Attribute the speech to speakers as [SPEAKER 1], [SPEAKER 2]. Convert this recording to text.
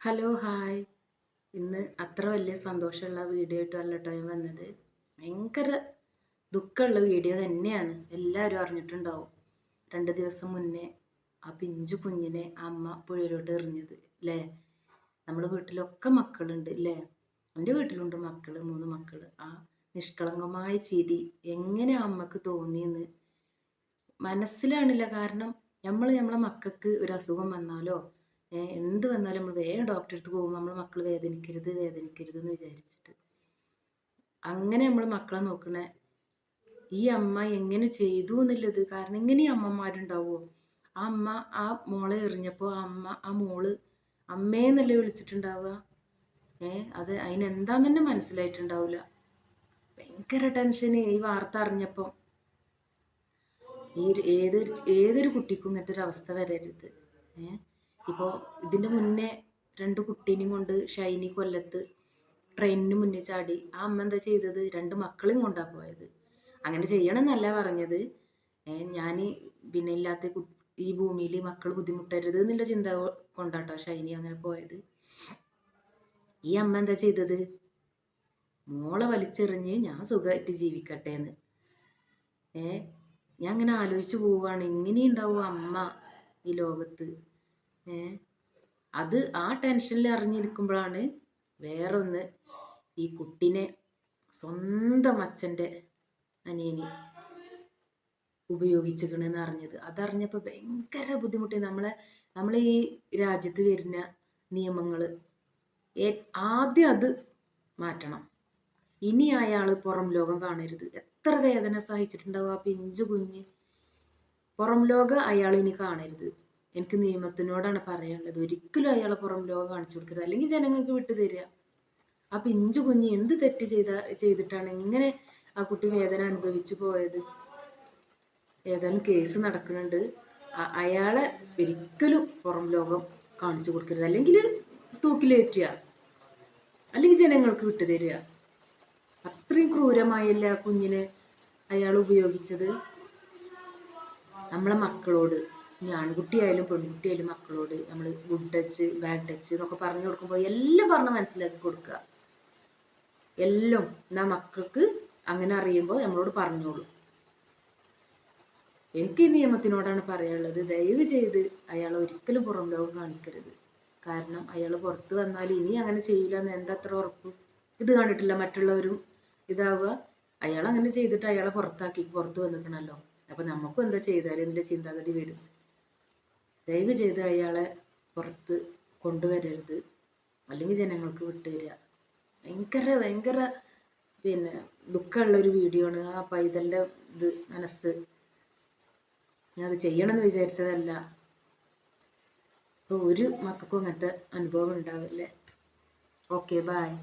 [SPEAKER 1] Hello hi ഇന്ന് അത്ര വലിയ സന്തോഷമുള്ള വീഡിയോ ആയിട്ടല്ല കേട്ടോ ഞാൻ വന്നത്. ഭയങ്കര ദുഃഖമുള്ള വീഡിയോ തന്നെയാണ്. എല്ലാവരും അറിഞ്ഞിട്ടുണ്ടാവും. രണ്ട് ദിവസം മുന്നേ ആ പിഞ്ചു കുഞ്ഞിനെ അമ്മ പുഴയിലോട്ട് എറിഞ്ഞത് അല്ലേ നമ്മുടെ വീട്ടിലൊക്കെ മക്കളുണ്ട് അല്ലേ എന്റെ വീട്ടിലുണ്ട് മക്കൾ മൂന്ന് മക്കൾ ആ നിഷ്കളങ്കമായ ചിരി എങ്ങനെ അമ്മയ്ക്ക് തോന്നിയെന്ന് മനസ്സിലാണില്ല കാരണം നമ്മൾ നമ്മളെ മക്കൾക്ക് ഒരു അസുഖം വന്നാലോ എന്ത് വന്നാലും നമ്മൾ വേഗം ഡോക്ടറെ അടുത്ത് പോകും നമ്മൾ മക്കൾ വേദനിക്കരുത് വേദനിക്കരുത് എന്ന് വിചാരിച്ചിട്ട്. അങ്ങനെ നമ്മൾ മക്കളെ നോക്കണ. ഈ അമ്മ എങ്ങനെ ചെയ്തു എന്നുള്ളത്? കാരണം ഇങ്ങനെ ഈ അമ്മമാരുണ്ടാവുമോ ആ അമ്മ ആ മോളെ എറിഞ്ഞപ്പോൾ ആ അമ്മ ആ മോൾ അമ്മേന്നല്ലേ വിളിച്ചിട്ടുണ്ടാവുക? ഏ അത് അതിനെന്താന്ന് തന്നെ മനസ്സിലായിട്ടുണ്ടാവില്ല ഭയങ്കര ടെൻഷന് ഈ വാർത്ത അറിഞ്ഞപ്പം. ഈ ഏതൊരു ഏതൊരു കുട്ടിക്കും ഇങ്ങനത്തെ ഒരു അവസ്ഥ വരരുത്. ഏ ഇപ്പോൾ ഇതിന്റെ മുന്നേ രണ്ട് കുട്ടീനെയും കൊണ്ട് ഷൈനി കൊല്ലത്ത് ട്രെയിനിന് മുന്നിൽ ചാടി. ആ അമ്മ എന്താ ചെയ്തത്? രണ്ട് മക്കളെയും കൊണ്ടാ പോയത്. അങ്ങനെ ചെയ്യണമെന്നല്ല പറഞ്ഞത്. ഞാൻ പിന്നെ ഇല്ലാത്ത ഈ ഭൂമിയിൽ മക്കൾ ബുദ്ധിമുട്ടരുത് എന്നുള്ള ചിന്ത കൊണ്ടാട്ടോ ഷൈനി അങ്ങനെ പോയത്. ഈ അമ്മ എന്താ ചെയ്തത്? മോളെ വലിച്ചെറിഞ്ഞ് ഞാൻ സുഖമായിട്ട് ജീവിക്കട്ടെ എന്ന്. ഏ ഞാൻ അങ്ങനെ ആലോചിച്ച് പോവാണ്. ഇങ്ങനെ ഉണ്ടാവും അമ്മ ഈ ലോകത്ത്. അത് ആ ടെൻഷനിൽ അറിഞ്ഞിരിക്കുമ്പോഴാണ് വേറൊന്ന് ഈ കുട്ടിനെ സ്വന്തം അച്ഛന്റെ അനിയന് ഉപയോഗിച്ചിരിക്കണെന്ന് അറിഞ്ഞത്. അതറിഞ്ഞപ്പോൾ ഭയങ്കര ബുദ്ധിമുട്ടി. നമ്മളെ നമ്മളെ ഈ രാജ്യത്ത് വരുന്ന നിയമങ്ങൾ ആദ്യം അത് മാറ്റണം. ഇനി അയാൾ പുറം ലോകം കാണരുത്. എത്ര വേദന സഹിച്ചിട്ടുണ്ടാവും ആ പിഞ്ചു കുഞ്ഞ്. പുറം ലോകം അയാൾ ഇനി കാണരുത്. എനിക്ക് നിയമത്തിനോടാണ് പറയാനുള്ളത്. ഒരിക്കലും അയാളെ പുറം ലോകം കാണിച്ചു കൊടുക്കരുത്. അല്ലെങ്കിൽ ജനങ്ങൾക്ക് വിട്ടു തരിക. ആ പിഞ്ചു കുഞ്ഞ് എന്ത് തെറ്റ് ചെയ്ത ചെയ്തിട്ടാണ് ഇങ്ങനെ ആ കുട്ടി വേദന അനുഭവിച്ചു പോയത്? ഏതായാലും കേസ് നടക്കുന്നുണ്ട്. അയാളെ ഒരിക്കലും പുറം ലോകം കാണിച്ചു കൊടുക്കരുത്. അല്ലെങ്കിൽ തൂക്കിലേറ്റുക. അല്ലെങ്കിൽ ജനങ്ങൾക്ക് വിട്ടു തരിക. അത്രയും ക്രൂരമായല്ലേ ആ കുഞ്ഞിനെ അയാൾ ഉപയോഗിച്ചത്? നമ്മളെ മക്കളോട്. ഇനി ആൺകുട്ടിയായാലും പെൺകുട്ടിയായാലും മക്കളോട് നമ്മൾ ഗുഡ് ടച്ച് ബാഡ് ടച്ച് എന്നൊക്കെ പറഞ്ഞു കൊടുക്കുമ്പോൾ എല്ലാം പറഞ്ഞ് മനസ്സിലാക്കി കൊടുക്കുക. എല്ലാം എന്നാ മക്കൾക്ക് അങ്ങനെ അറിയുമ്പോൾ നമ്മളോട് പറഞ്ഞോളൂ. എനിക്ക് ഈ നിയമത്തിനോടാണ് പറയാനുള്ളത്. ദയവ് ചെയ്ത് അയാൾ ഒരിക്കലും പുറം ലോകം കാണിക്കരുത്. കാരണം അയാൾ പുറത്ത് വന്നാൽ ഇനി അങ്ങനെ ചെയ്യില്ല എന്ന് എന്താ അത്ര ഉറപ്പ്? ഇത് കണ്ടിട്ടില്ല മറ്റുള്ളവരും ഇതാവുക. അയാൾ അങ്ങനെ ചെയ്തിട്ട് അയാളെ പുറത്താക്കി പുറത്ത് വന്നിക്കണല്ലോ. അപ്പൊ നമുക്കും എന്താ ചെയ്താലും എന്നുള്ള ചിന്താഗതി വരും. ദയവ് ചെയ്ത് അയാളെ പുറത്ത് കൊണ്ടുവരരുത്. അല്ലെങ്കിൽ ജനങ്ങൾക്ക് വിട്ടുതരിക ഭയങ്കര ഭയങ്കര പിന്നെ ദുഃഖമുള്ള ഒരു വീഡിയോ ആണ്. ആ പൈതലിന്റെ ഇത് മനസ്സ്. ഞാൻ അത് ചെയ്യണമെന്ന് വിചാരിച്ചതല്ല. അപ്പോൾ ഒരു മക്കൾക്കും അങ്ങനത്തെ അനുഭവം ഉണ്ടാവില്ലേ. Okay bye